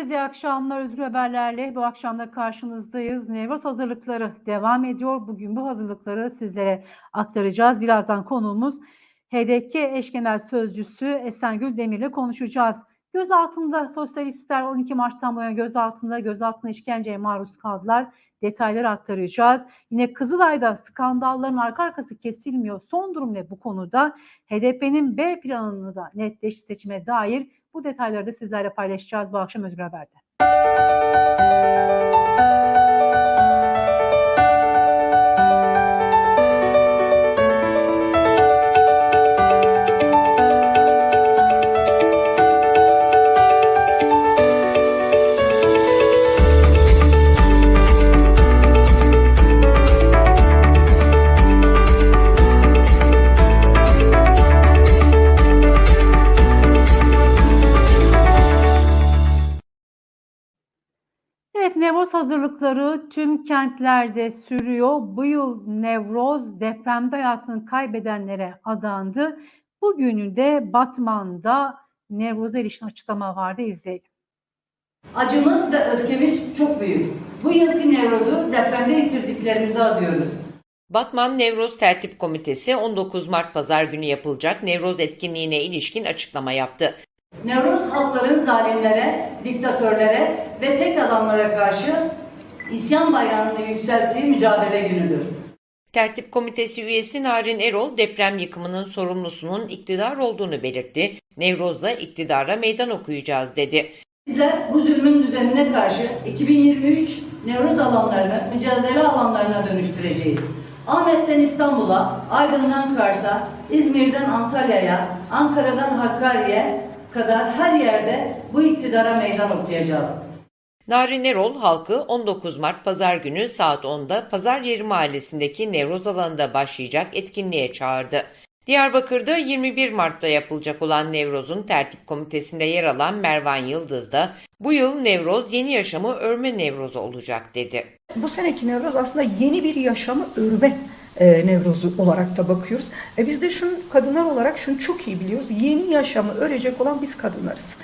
Herkese iyi akşamlar. Özgür Haberler'le bu akşam da karşınızdayız. Nevroz hazırlıkları devam ediyor. Bugün bu hazırlıkları sizlere aktaracağız. Birazdan konuğumuz HDK eş genel sözcüsü Esengül Demir'le konuşacağız. Gözaltında sosyalistler 12 Mart'tan bu yana gözaltında, gözaltında işkenceye maruz kaldılar. Detayları aktaracağız. Yine Kızılay'da skandalların arka arkası kesilmiyor. Son durum ne bu konuda? HDP'nin B planını da netleşti seçime dair bu detayları da sizlerle paylaşacağız bu akşam Özgür Haber'de. Hazırlıkları tüm kentlerde sürüyor. Bu yıl Nevroz depremde hayatını kaybedenlere adandı. Bugünü de Batman'da Nevroz'a ilişkin açıklama vardı. İzleyelim. Acımız ve öfkemiz çok büyük. Bu yılki Nevroz'u depremde yitirdiklerimize adıyoruz. Batman Nevroz Tertip Komitesi 19 Mart Pazar günü yapılacak Nevroz etkinliğine ilişkin açıklama yaptı. Nevroz halkların zalimlere, diktatörlere ve tek adamlara karşı isyan bayrağını yükselttiği mücadele günüdür. Tertip Komitesi üyesi Narin Erol deprem yıkımının sorumlusunun iktidar olduğunu belirtti. Nevroz'da iktidara meydan okuyacağız dedi. Bizler bu zulmün düzenine karşı 2023 Nevroz alanlarını mücadele alanlarına dönüştüreceğiz. Ahmet'ten İstanbul'a, Aydın'dan Kars'a, İzmir'den Antalya'ya, Ankara'dan Hakkari'ye kadar her yerde bu iktidara meydan okuyacağız. Narin Erol halkı 19 Mart Pazar günü saat 10'da Pazar Yeri Mahallesi'ndeki Nevroz alanında başlayacak etkinliğe çağırdı. Diyarbakır'da 21 Mart'ta yapılacak olan Nevroz'un tertip komitesinde yer alan Mervan Yıldız da bu yıl Nevroz yeni yaşamı örme Nevroz olacak dedi. Bu seneki Nevroz aslında yeni bir yaşamı örme e, Nevrozu olarak da bakıyoruz. E, biz de şunu kadınlar olarak şunu çok iyi biliyoruz. Yeni yaşamı örecek olan biz kadınlarız.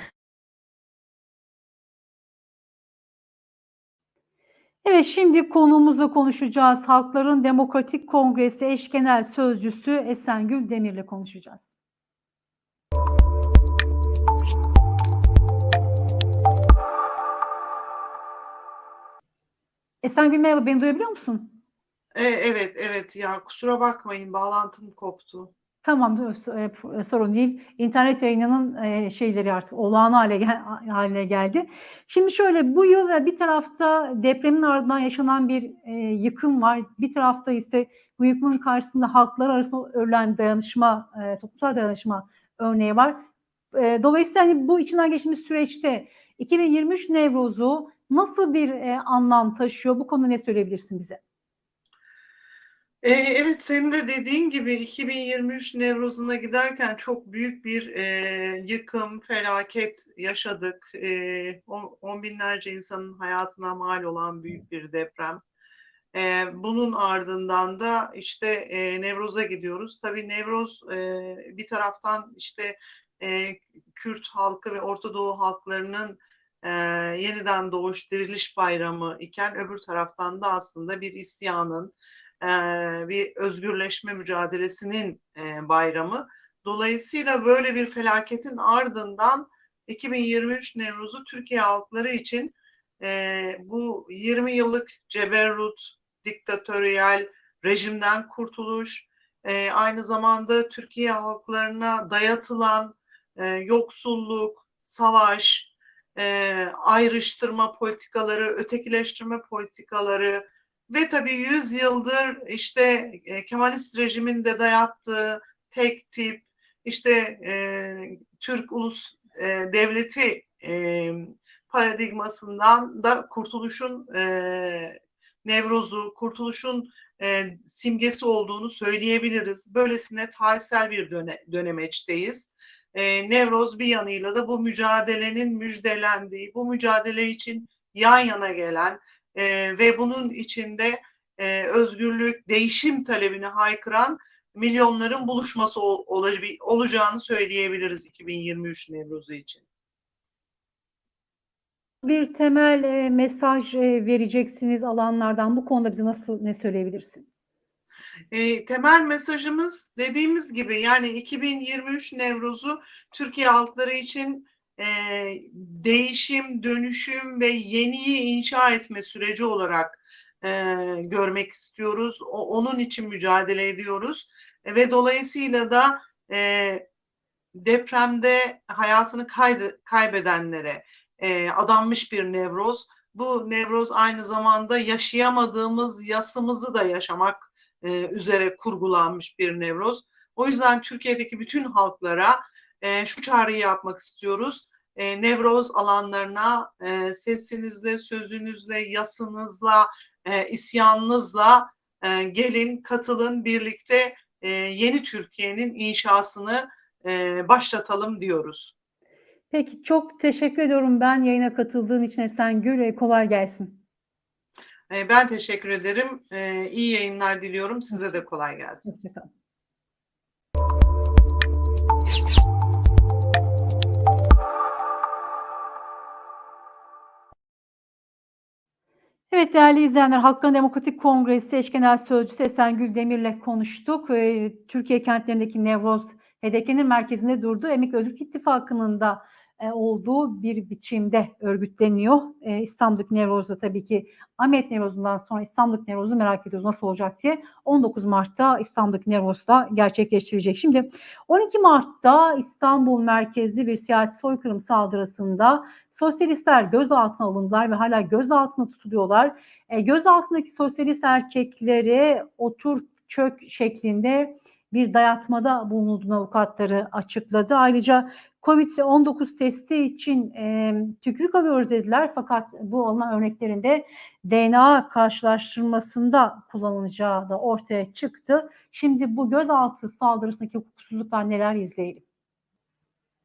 Evet şimdi konuğumuzla konuşacağız. Halkların Demokratik Kongresi eş genel sözcüsü Esengül Demir'le konuşacağız. Esengül merhaba beni duyabiliyor musun? E, evet, evet. Ya kusura bakmayın, bağlantım koptu. Tamam dur, e, sorun değil. İnternet yayınının e, şeyleri artık olağan hale haline geldi. Şimdi şöyle bu yıl e, bir tarafta depremin ardından yaşanan bir e, yıkım var. Bir tarafta ise bu yıkımın karşısında halklar arasında örülen dayanışma, e, toplumsal dayanışma örneği var. E, dolayısıyla hani bu içinden geçtiğimiz süreçte 2023 Nevroz'u nasıl bir e, anlam taşıyor? Bu konuda ne söyleyebilirsin bize? E, evet, senin de dediğin gibi 2023 Nevroz'una giderken çok büyük bir e, yıkım, felaket yaşadık. E, on, on binlerce insanın hayatına mal olan büyük bir deprem. E, bunun ardından da işte e, Nevroz'a gidiyoruz. Tabii Nevroz e, bir taraftan işte e, Kürt halkı ve Orta Doğu halklarının e, yeniden doğuş, diriliş bayramı iken öbür taraftan da aslında bir isyanın, bir özgürleşme mücadelesinin bayramı. Dolayısıyla böyle bir felaketin ardından 2023 Nevruz'u Türkiye halkları için bu 20 yıllık ceberrut, diktatöryel rejimden kurtuluş, aynı zamanda Türkiye halklarına dayatılan yoksulluk, savaş, ayrıştırma politikaları, ötekileştirme politikaları, ve tabii 100 yıldır işte e, Kemalist rejimin de dayattığı tek tip işte e, Türk ulus e, devleti e, paradigmasından da kurtuluşun e, nevrozu, kurtuluşun e, simgesi olduğunu söyleyebiliriz. Böylesine tarihsel bir döne, dönemeçteyiz. E, Nevroz bir yanıyla da bu mücadelenin müjdelendiği, bu mücadele için yan yana gelen, e, ve bunun içinde e, özgürlük, değişim talebini haykıran milyonların buluşması ol, olacağını söyleyebiliriz 2023 Nevruz'u için. bir temel e, mesaj e, vereceksiniz alanlardan. Bu konuda bize nasıl ne söyleyebilirsin? E, temel mesajımız dediğimiz gibi yani 2023 Nevruz'u Türkiye halkları için e, değişim, dönüşüm ve yeniyi inşa etme süreci olarak e, görmek istiyoruz. O, onun için mücadele ediyoruz E, ve dolayısıyla da e, depremde hayatını kaydı, kaybedenlere e, adanmış bir Nevroz. Bu Nevroz aynı zamanda yaşayamadığımız yasımızı da yaşamak e, üzere kurgulanmış bir nevroz. O yüzden Türkiye'deki bütün halklara e, şu çağrıyı yapmak istiyoruz. E, nevroz alanlarına e, sesinizle, sözünüzle, yasınızla, e, isyanınızla e, gelin, katılın, birlikte e, yeni Türkiye'nin inşasını e, başlatalım diyoruz. Peki çok teşekkür ediyorum ben yayına katıldığın için Esengül. E, kolay gelsin. E, ben teşekkür ederim. E, iyi yayınlar diliyorum. Size de kolay gelsin. Hoşçakalın. Evet değerli izleyenler, Halkların Demokratik Kongresi Eş Genel Sözcüsü Esengül Demir'le konuştuk. Ee, Türkiye kentlerindeki Nevroz HDP'nin merkezinde durduğu Emek Özgürlük İttifakı'nın da olduğu bir biçimde örgütleniyor. E, İstanbul'daki Nevroz'da tabii ki Ahmet Nevroz'undan sonra İstanbul'daki Nevroz'u merak ediyoruz nasıl olacak diye. 19 Mart'ta İstanbul'daki Nevroz'da gerçekleştirilecek. Şimdi 12 Mart'ta İstanbul merkezli bir siyasi soykırım saldırısında sosyalistler gözaltına alındılar ve hala gözaltına tutuluyorlar. E, gözaltındaki sosyalist erkekleri otur çök şeklinde bir dayatmada bulunduğunu avukatları açıkladı. Ayrıca Covid-19 testi için e, tükürük alıyoruz dediler fakat bu alınan örneklerinde DNA karşılaştırmasında kullanılacağı da ortaya çıktı. Şimdi bu gözaltı saldırısındaki hukuksuzluklar neler izleyelim.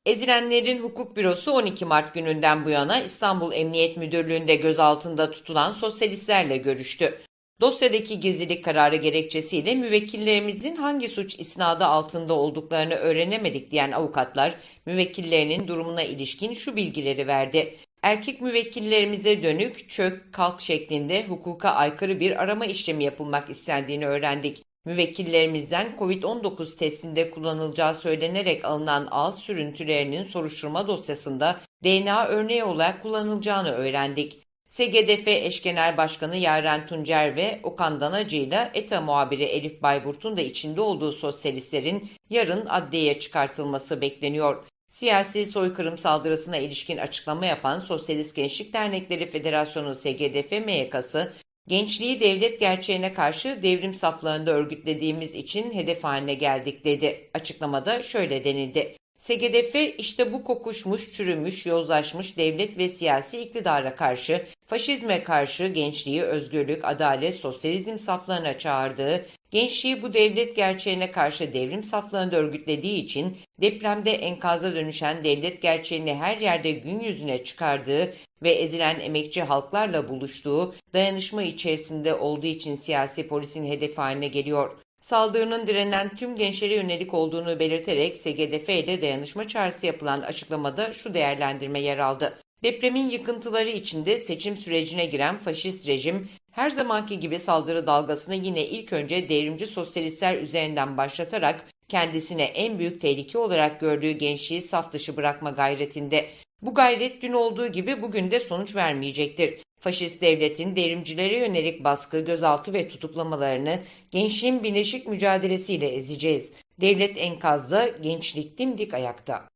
Ezilenlerin Hukuk Bürosu 12 Mart gününden bu yana İstanbul Emniyet Müdürlüğü'nde gözaltında tutulan sosyalistlerle görüştü. Dosyadaki gizlilik kararı gerekçesiyle müvekkillerimizin hangi suç isnadı altında olduklarını öğrenemedik diyen avukatlar, müvekkillerinin durumuna ilişkin şu bilgileri verdi. Erkek müvekkillerimize dönük çök kalk şeklinde hukuka aykırı bir arama işlemi yapılmak istendiğini öğrendik. Müvekkillerimizden COVID-19 testinde kullanılacağı söylenerek alınan ağız sürüntülerinin soruşturma dosyasında DNA örneği olarak kullanılacağını öğrendik. SGDF Eş Genel Başkanı Yaren Tuncer ve Okan Danacı ile ETA muhabiri Elif Bayburt'un da içinde olduğu sosyalistlerin yarın adliyeye çıkartılması bekleniyor. Siyasi soykırım saldırısına ilişkin açıklama yapan Sosyalist Gençlik Dernekleri Federasyonu SGDF MYK'sı, gençliği devlet gerçeğine karşı devrim saflarında örgütlediğimiz için hedef haline geldik dedi. Açıklamada şöyle denildi. SGDF işte bu kokuşmuş, çürümüş, yozlaşmış devlet ve siyasi iktidara karşı, faşizme karşı gençliği özgürlük, adalet, sosyalizm saflarına çağırdığı, gençliği bu devlet gerçeğine karşı devrim saflarında örgütlediği için depremde enkaza dönüşen devlet gerçeğini her yerde gün yüzüne çıkardığı ve ezilen emekçi halklarla buluştuğu, dayanışma içerisinde olduğu için siyasi polisin hedefi haline geliyor. Saldırının direnen tüm gençlere yönelik olduğunu belirterek SGDF ile dayanışma çağrısı yapılan açıklamada şu değerlendirme yer aldı. Depremin yıkıntıları içinde seçim sürecine giren faşist rejim her zamanki gibi saldırı dalgasını yine ilk önce devrimci sosyalistler üzerinden başlatarak kendisine en büyük tehlike olarak gördüğü gençliği saf dışı bırakma gayretinde. Bu gayret dün olduğu gibi bugün de sonuç vermeyecektir. Faşist devletin devrimcilere yönelik baskı, gözaltı ve tutuklamalarını gençliğin birleşik mücadelesiyle ezeceğiz. Devlet enkazda, gençlik dimdik ayakta.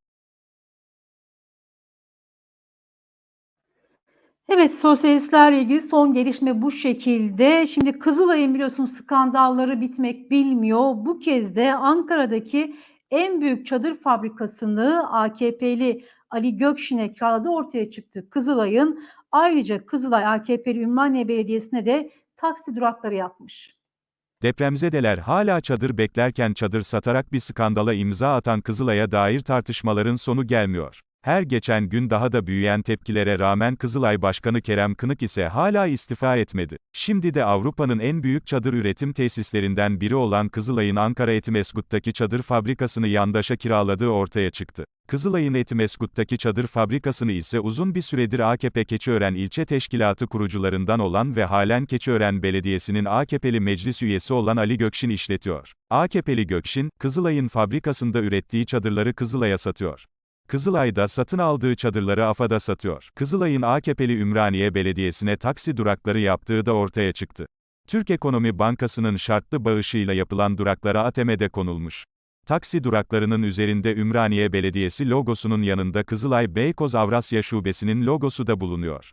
Evet, sosyalistlerle ilgili son gelişme bu şekilde. Şimdi Kızılay'ın biliyorsunuz skandalları bitmek bilmiyor. Bu kez de Ankara'daki en büyük çadır fabrikasını AKP'li Ali Gökşin'e kiraladığı ortaya çıktı. Kızılay'ın ayrıca Kızılay AKP'li Ümraniye Belediyesi'ne de taksi durakları yapmış. Depremzedeler hala çadır beklerken çadır satarak bir skandala imza atan Kızılay'a dair tartışmaların sonu gelmiyor. Her geçen gün daha da büyüyen tepkilere rağmen Kızılay Başkanı Kerem Kınık ise hala istifa etmedi. Şimdi de Avrupa'nın en büyük çadır üretim tesislerinden biri olan Kızılay'ın Ankara Etimesgut'taki çadır fabrikasını yandaşa kiraladığı ortaya çıktı. Kızılay'ın Etimesgut'taki çadır fabrikasını ise uzun bir süredir AKP Keçiören İlçe Teşkilatı kurucularından olan ve halen Keçiören Belediyesi'nin AKP'li meclis üyesi olan Ali Gökşin işletiyor. AKP'li Gökşin, Kızılay'ın fabrikasında ürettiği çadırları Kızılay'a satıyor. Kızılay'da satın aldığı çadırları AFAD'a satıyor. Kızılay'ın AKP'li Ümraniye Belediyesi'ne taksi durakları yaptığı da ortaya çıktı. Türk Ekonomi Bankası'nın şartlı bağışıyla yapılan duraklara ATM'de konulmuş. Taksi duraklarının üzerinde Ümraniye Belediyesi logosunun yanında Kızılay Beykoz Avrasya Şubesi'nin logosu da bulunuyor.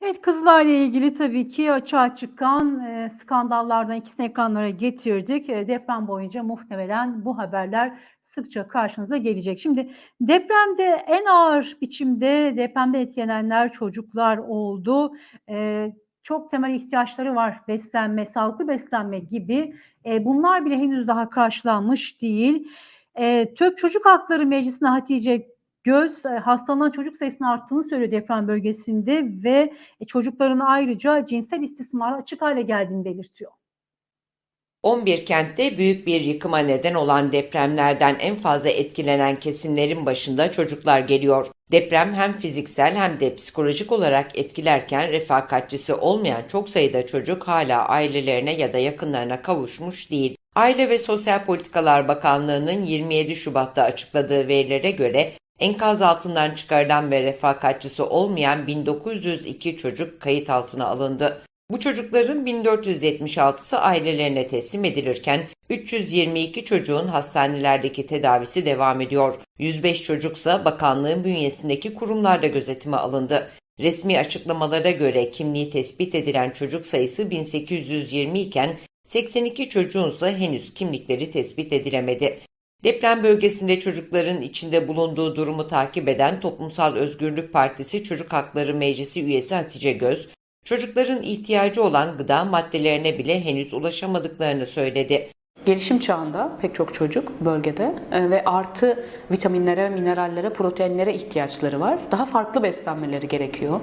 Evet Kızılay'la ilgili tabii ki açığa çıkan e, skandallardan ikisini ekranlara getirdik. E, deprem boyunca muhtemelen bu haberler sıkça karşınıza gelecek. Şimdi depremde en ağır biçimde depremde etkilenenler çocuklar oldu. E, çok temel ihtiyaçları var beslenme, sağlıklı beslenme gibi. E, bunlar bile henüz daha karşılanmış değil. E, TÖP Çocuk Hakları Meclisi'ne Hatice Göz e, hastalanan çocuk sayısının arttığını söylüyor deprem bölgesinde ve e, çocukların ayrıca cinsel istismara açık hale geldiğini belirtiyor. 11 kentte büyük bir yıkıma neden olan depremlerden en fazla etkilenen kesimlerin başında çocuklar geliyor. Deprem hem fiziksel hem de psikolojik olarak etkilerken refakatçisi olmayan çok sayıda çocuk hala ailelerine ya da yakınlarına kavuşmuş değil. Aile ve Sosyal Politikalar Bakanlığı'nın 27 Şubat'ta açıkladığı verilere göre enkaz altından çıkarılan ve refakatçisi olmayan 1902 çocuk kayıt altına alındı. Bu çocukların 1476'sı ailelerine teslim edilirken 322 çocuğun hastanelerdeki tedavisi devam ediyor. 105 çocuksa bakanlığın bünyesindeki kurumlarda gözetime alındı. Resmi açıklamalara göre kimliği tespit edilen çocuk sayısı 1820 iken 82 çocuğunsa henüz kimlikleri tespit edilemedi. Deprem bölgesinde çocukların içinde bulunduğu durumu takip eden Toplumsal Özgürlük Partisi Çocuk Hakları Meclisi üyesi Hatice Göz, çocukların ihtiyacı olan gıda maddelerine bile henüz ulaşamadıklarını söyledi. Gelişim çağında pek çok çocuk bölgede e, ve artı vitaminlere, minerallere, proteinlere ihtiyaçları var. Daha farklı beslenmeleri gerekiyor.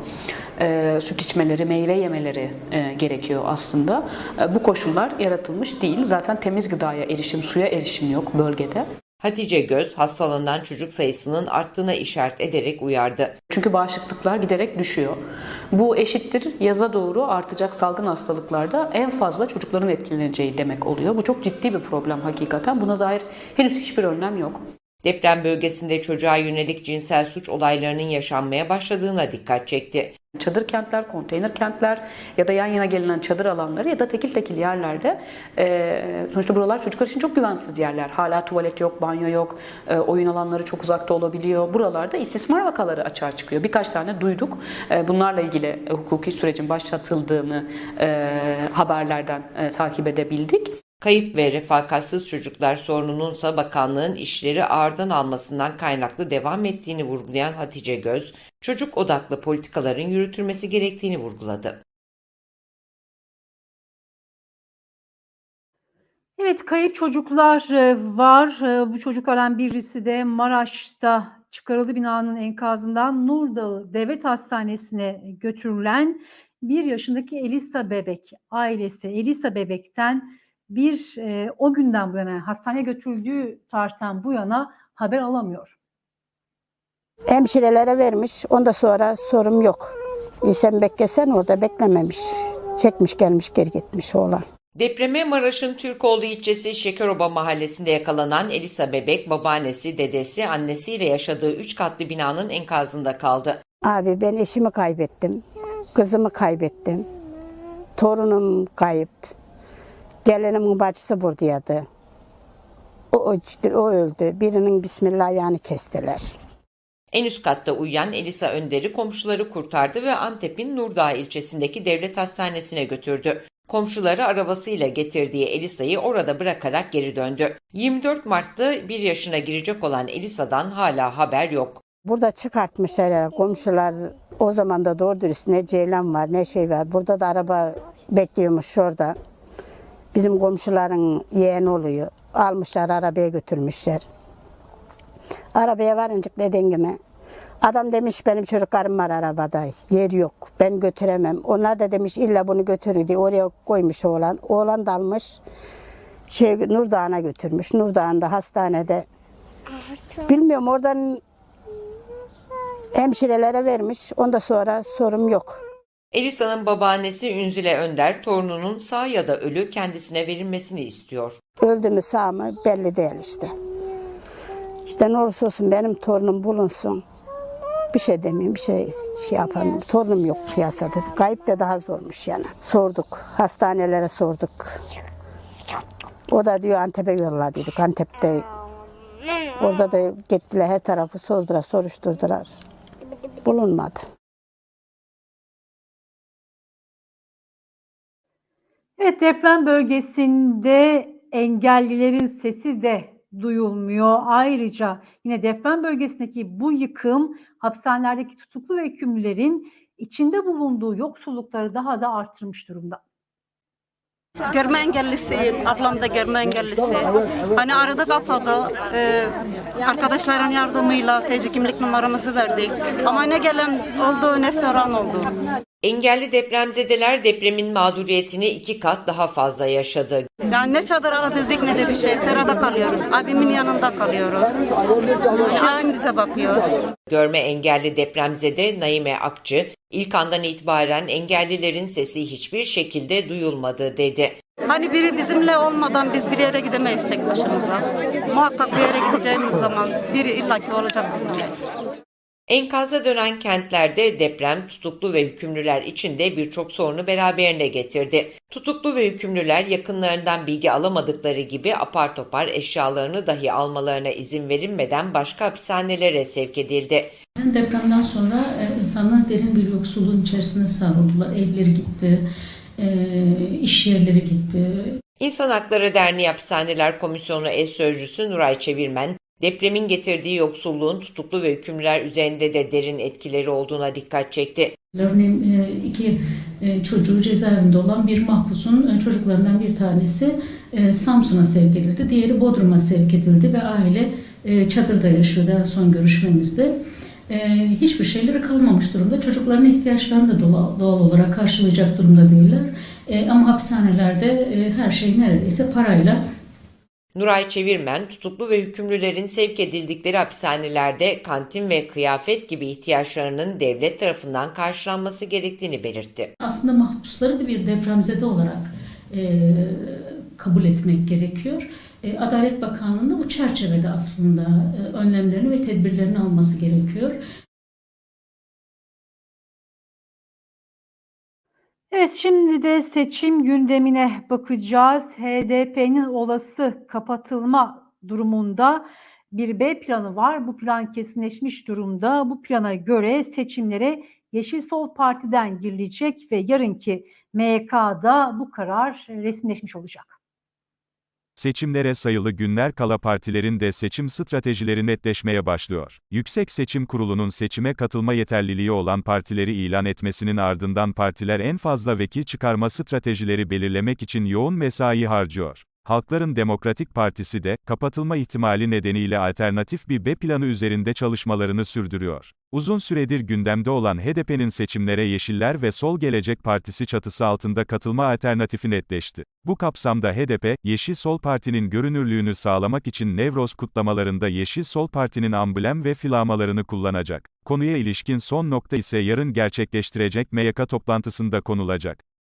E, süt içmeleri, meyve yemeleri e, gerekiyor aslında. Bu koşullar yaratılmış değil. Zaten temiz gıdaya erişim, suya erişim yok bölgede. Hatice Göz, hastalanan çocuk sayısının arttığına işaret ederek uyardı. Çünkü bağışıklıklar giderek düşüyor. Bu eşittir yaza doğru artacak salgın hastalıklarda en fazla çocukların etkileneceği demek oluyor. Bu çok ciddi bir problem hakikaten. Buna dair henüz hiçbir önlem yok. Deprem bölgesinde çocuğa yönelik cinsel suç olaylarının yaşanmaya başladığına dikkat çekti. Çadır kentler, konteyner kentler ya da yan yana gelinen çadır alanları ya da tekil tekil yerlerde e, sonuçta buralar çocuklar için çok güvensiz yerler. Hala tuvalet yok, banyo yok, e, oyun alanları çok uzakta olabiliyor. Buralarda istismar vakaları açığa çıkıyor. Birkaç tane duyduk. E, bunlarla ilgili hukuki sürecin başlatıldığını e, haberlerden e, takip edebildik. Kayıp ve refakatsız çocuklar sorunununsa bakanlığın işleri ağırdan almasından kaynaklı devam ettiğini vurgulayan Hatice Göz, çocuk odaklı politikaların yürütülmesi gerektiğini vurguladı. Evet kayıp çocuklar e, var. E, Bu çocuklardan birisi de Maraş'ta çıkarıldı binanın enkazından Nurdağı Devlet Hastanesi'ne götürülen bir yaşındaki Elisa bebek ailesi. Elisa bebekten bir e, o günden bu yana yani hastaneye götürüldüğü tarihten bu yana haber alamıyor. Hemşirelere vermiş. Ondan sonra sorum yok. E sen beklesen o da beklememiş. Çekmiş gelmiş geri gitmiş oğlan. Depreme Maraş'ın Türkoğlu ilçesi Şekeroba mahallesinde yakalanan Elisa Bebek, babaannesi, dedesi, annesiyle yaşadığı 3 katlı binanın enkazında kaldı. Abi ben eşimi kaybettim. Kızımı kaybettim. Torunum kayıp. Gelinimin bacısı buradaydı. O, o, o öldü. Birinin bismillah ayağını kestiler. En üst katta uyuyan Elisa Önder'i komşuları kurtardı ve Antep'in Nurdağ ilçesindeki devlet hastanesine götürdü. Komşuları arabasıyla getirdiği Elisa'yı orada bırakarak geri döndü. 24 Mart'ta 1 yaşına girecek olan Elisa'dan hala haber yok. Burada çıkartmışlar ya, komşular. O zaman da doğru dürüst ne ceylan var ne şey var. Burada da araba bekliyormuş şurada. Bizim komşuların yeğeni oluyor. almışlar arabaya götürmüşler. Arabaya varınca dediğin gibi adam demiş benim çocuklarım var arabada yer yok ben götüremem. Onlar da demiş illa bunu götürür diye oraya koymuş oğlan. Oğlan da almış şey Nurdağ'a götürmüş. Nurdağ'ında hastanede bilmiyorum oradan hemşirelere vermiş. Ondan sonra sorum yok. Elisa'nın babaannesi Ünzile Önder, torununun sağ ya da ölü kendisine verilmesini istiyor. Öldü mü sağ mı belli değil işte. İşte ne olursa olsun benim torunum bulunsun. Bir şey demeyeyim, bir şey şey yapamıyorum. Torunum yok piyasada. Kayıp da daha zormuş yani. Sorduk, hastanelere sorduk. O da diyor Antep'e yolla dedik. Antep'te orada da gittiler her tarafı sordular, soruşturdular. Bulunmadı. Evet deprem bölgesinde engellilerin sesi de duyulmuyor. Ayrıca yine deprem bölgesindeki bu yıkım hapishanelerdeki tutuklu ve hükümlülerin içinde bulunduğu yoksullukları daha da artırmış durumda. Görme engellisiyim. Ablam da görme engellisi. Hani arada kafada e, arkadaşların yardımıyla TC kimlik numaramızı verdik. Ama ne gelen oldu ne soran oldu. Engelli depremzedeler depremin mağduriyetini iki kat daha fazla yaşadı. Yani ne çadır alabildik ne de bir şey. Serada kalıyoruz. Abimin yanında kalıyoruz. Şu an bize bakıyor. Görme engelli depremzede Naime Akçı, ilk andan itibaren engellilerin sesi hiçbir şekilde duyulmadı dedi. Hani biri bizimle olmadan biz bir yere gidemeyiz tek başımıza. Muhakkak bir yere gideceğimiz zaman biri illaki olacak bizimle. Enkaza dönen kentlerde deprem tutuklu ve hükümlüler için de birçok sorunu beraberine getirdi. Tutuklu ve hükümlüler yakınlarından bilgi alamadıkları gibi apar topar eşyalarını dahi almalarına izin verilmeden başka hapishanelere sevk edildi. Depremden sonra e, insanlar derin bir yoksulluğun içerisine savruldular. Evleri gitti, e, iş yerleri gitti. İnsan Hakları Derneği Hapishaneler Komisyonu eş sözcüsü Nuray Çevirmen, depremin getirdiği yoksulluğun tutuklu ve hükümlüler üzerinde de derin etkileri olduğuna dikkat çekti. Örneğin e, iki e, çocuğu cezaevinde olan bir mahpusun e, çocuklarından bir tanesi Samsun'a sevk edildi, diğeri Bodrum'a sevk edildi ve aile çadırda yaşıyordu en son görüşmemizde. Hiçbir şeyleri kalmamış durumda. Çocukların ihtiyaçlarını da doğal, olarak karşılayacak durumda değiller. Ama hapishanelerde her şey neredeyse parayla Nuray Çevirmen, tutuklu ve hükümlülerin sevk edildikleri hapishanelerde kantin ve kıyafet gibi ihtiyaçlarının devlet tarafından karşılanması gerektiğini belirtti. aslında mahpusları da bir depremzede olarak e, kabul etmek gerekiyor. E, Adalet Bakanlığı'nın da bu çerçevede aslında e, önlemlerini ve tedbirlerini alması gerekiyor. Evet şimdi de seçim gündemine bakacağız. HDP'nin olası kapatılma durumunda bir B planı var. Bu plan kesinleşmiş durumda. Bu plana göre seçimlere Yeşil Sol Parti'den girilecek ve yarınki MYK'da bu karar resmileşmiş olacak. Seçimlere sayılı günler kala partilerin de seçim stratejileri netleşmeye başlıyor. Yüksek Seçim Kurulu'nun seçime katılma yeterliliği olan partileri ilan etmesinin ardından partiler en fazla vekil çıkarma stratejileri belirlemek için yoğun mesai harcıyor. Halkların Demokratik Partisi de, kapatılma ihtimali nedeniyle alternatif bir B planı üzerinde çalışmalarını sürdürüyor. Uzun süredir gündemde olan HDP'nin seçimlere Yeşiller ve Sol Gelecek Partisi çatısı altında katılma alternatifi netleşti. Bu kapsamda HDP, Yeşil Sol Parti'nin görünürlüğünü sağlamak için Nevroz kutlamalarında Yeşil Sol Parti'nin amblem ve flamalarını kullanacak. Konuya ilişkin son nokta ise yarın gerçekleştirecek MYK toplantısında konulacak.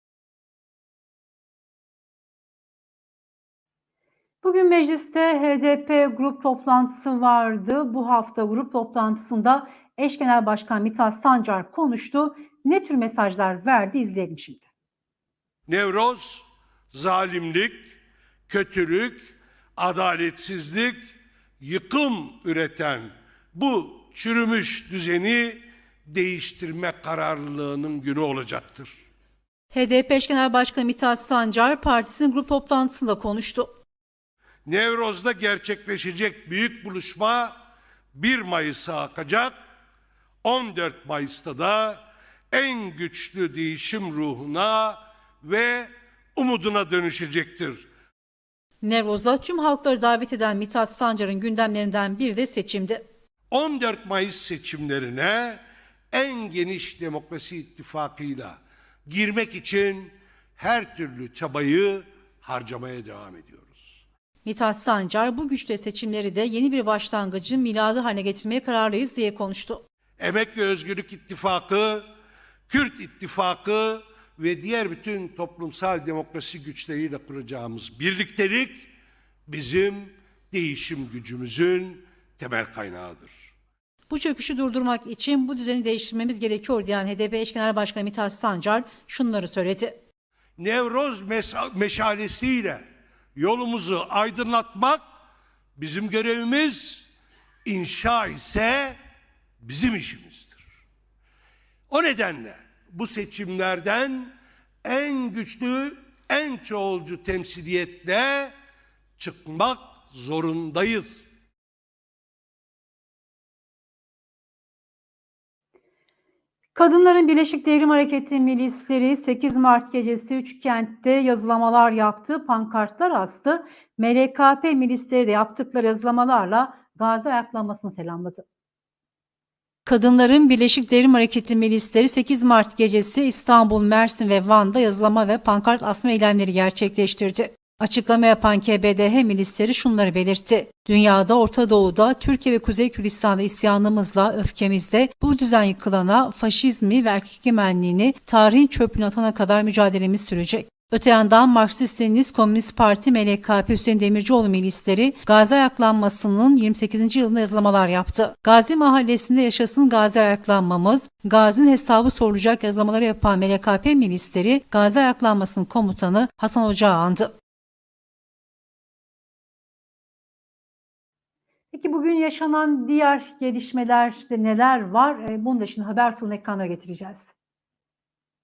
Bugün mecliste HDP grup toplantısı vardı. Bu hafta grup toplantısında eş genel başkan Mithat Sancar konuştu. Ne tür mesajlar verdi izleyelim şimdi. Nevroz, zalimlik, kötülük, adaletsizlik, yıkım üreten bu çürümüş düzeni değiştirme kararlılığının günü olacaktır. HDP eş genel başkanı Mithat Sancar partisinin grup toplantısında konuştu. Nevroz'da gerçekleşecek büyük buluşma 1 Mayıs'a akacak. 14 Mayıs'ta da en güçlü değişim ruhuna ve umuduna dönüşecektir. Nevroz'a tüm halkları davet eden Mithat Sancar'ın gündemlerinden biri de seçimdi. 14 Mayıs seçimlerine en geniş demokrasi ittifakıyla girmek için her türlü çabayı harcamaya devam ediyoruz. Mithat Sancar bu güçle seçimleri de yeni bir başlangıcın miladı haline getirmeye kararlıyız diye konuştu. Emek ve Özgürlük İttifakı, Kürt İttifakı ve diğer bütün toplumsal demokrasi güçleriyle kuracağımız birliktelik bizim değişim gücümüzün temel kaynağıdır. Bu çöküşü durdurmak için bu düzeni değiştirmemiz gerekiyor diyen HDP eş genel başkanı Mithat Sancar şunları söyledi. Nevroz meşalesiyle yolumuzu aydınlatmak bizim görevimiz, inşa ise bizim işimizdir. O nedenle bu seçimlerden en güçlü, en çoğulcu temsiliyetle çıkmak zorundayız. Kadınların Birleşik Devrim Hareketi milisleri 8 Mart gecesi 3 kentte yazılamalar yaptı, pankartlar astı. MLKP milisleri de yaptıkları yazılamalarla Gazi ayaklanmasını selamladı. Kadınların Birleşik Devrim Hareketi milisleri 8 Mart gecesi İstanbul, Mersin ve Van'da yazılama ve pankart asma eylemleri gerçekleştirdi. Açıklama yapan KBDH milisleri şunları belirtti. Dünyada, Orta Doğu'da, Türkiye ve Kuzey Kürdistan'da isyanımızla, öfkemizle bu düzen yıkılana, faşizmi ve erkek egemenliğini tarihin çöplüğüne atana kadar mücadelemiz sürecek. Öte yandan Marksist-Leninist Komünist Parti MLKP Hüseyin Demircioğlu milisleri Gazi Ayaklanması'nın 28. yılında yazılamalar yaptı. Gazi Mahallesi'nde yaşasın Gazi Ayaklanmamız, Gazi'nin hesabı sorulacak yazılamaları yapan MLKP milisleri Gazi Ayaklanması'nın komutanı Hasan Ocağı andı. Peki bugün yaşanan diğer gelişmelerde neler var? Ee, Bunu da şimdi haber turunu ekranlara getireceğiz.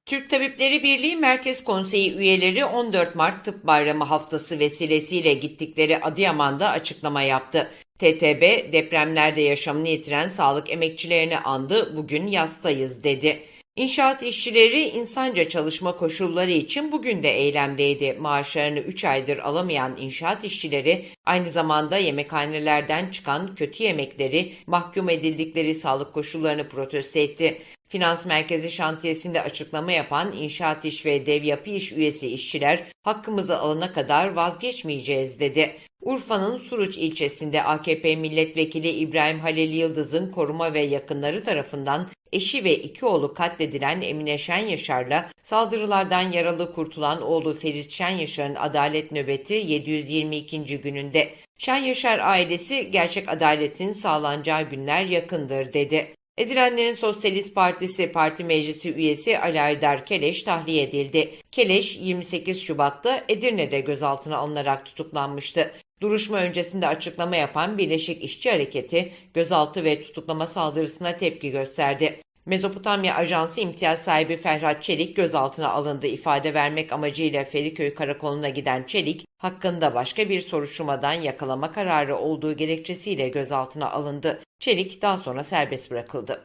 Türk Tabipleri Birliği Merkez Konseyi üyeleri 14 Mart Tıp Bayramı haftası vesilesiyle gittikleri Adıyaman'da açıklama yaptı. TTB depremlerde yaşamını yitiren sağlık emekçilerini andı, bugün yastayız dedi. İnşaat işçileri insanca çalışma koşulları için bugün de eylemdeydi. Maaşlarını 3 aydır alamayan inşaat işçileri aynı zamanda yemekhanelerden çıkan kötü yemekleri, mahkum edildikleri sağlık koşullarını protesto etti. Finans Merkezi şantiyesinde açıklama yapan İnşaat İş ve Dev Yapı İş üyesi işçiler hakkımızı alana kadar vazgeçmeyeceğiz dedi. Urfa'nın Suruç ilçesinde AKP milletvekili İbrahim Halil Yıldız'ın koruma ve yakınları tarafından eşi ve iki oğlu katledilen Emine Şen Yaşar'la saldırılardan yaralı kurtulan oğlu Ferit Şen Yaşar'ın adalet nöbeti 722. gününde. Şen Yaşar ailesi gerçek adaletin sağlanacağı günler yakındır dedi. Ezilenlerin Sosyalist Partisi Parti Meclisi üyesi Ali Aydar Keleş tahliye edildi. Keleş 28 Şubat'ta Edirne'de gözaltına alınarak tutuklanmıştı. Duruşma öncesinde açıklama yapan Birleşik İşçi Hareketi gözaltı ve tutuklama saldırısına tepki gösterdi. Mezopotamya Ajansı imtiyaz sahibi Ferhat Çelik gözaltına alındı. ifade vermek amacıyla Feriköy Karakolu'na giden Çelik, hakkında başka bir soruşturmadan yakalama kararı olduğu gerekçesiyle gözaltına alındı. Çelik daha sonra serbest bırakıldı.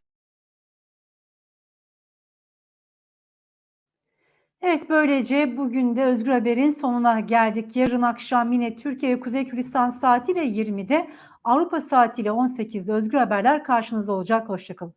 Evet böylece bugün de Özgür Haber'in sonuna geldik. Yarın akşam yine Türkiye ve Kuzey Kürdistan saatiyle 20'de Avrupa saatiyle 18'de Özgür Haberler karşınızda olacak. Hoşçakalın.